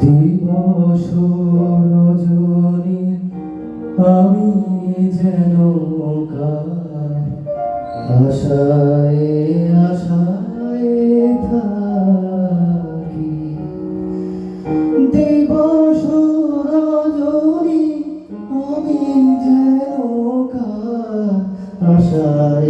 দিবস আমি যেন আশায়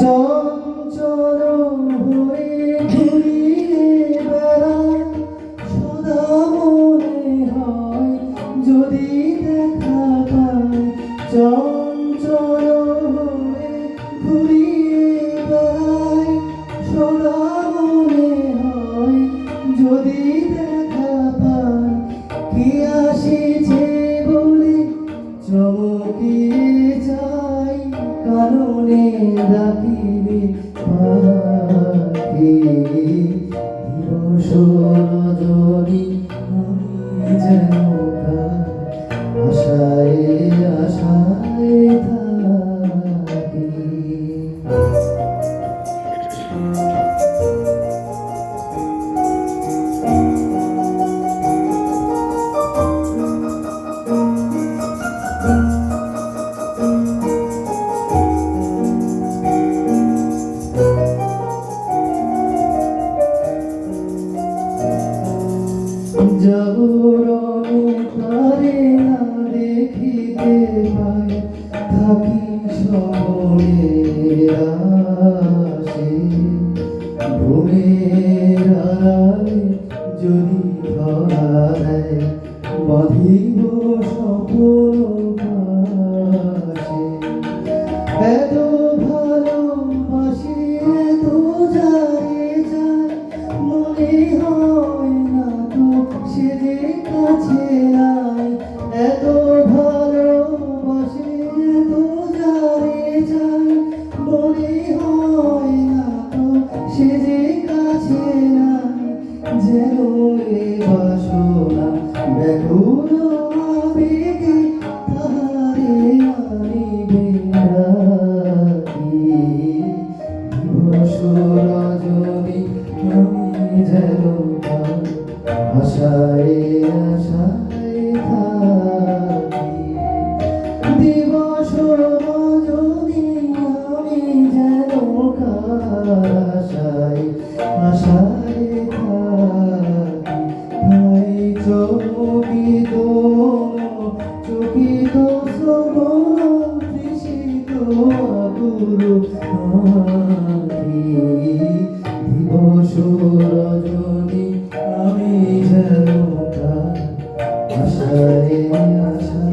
চঞ্চল হয়ে ঘুরিয়ে বেড়ায় সদা মনে হয় যদি দেখা পায় Amém. জাগরণে তারে না দেখিতে পাই থাকি সবরে আসে ঘুমের আড়ালে যদি ধরা দেয়, বাঁধিব পাশে। এত ভালোবাসি এত যারে যায়, মনে হয় রজনী আমি যেন আশায় চকিত চকিত শ্রবণ তৃষিত দিবস রজনী আমি যেন আশায়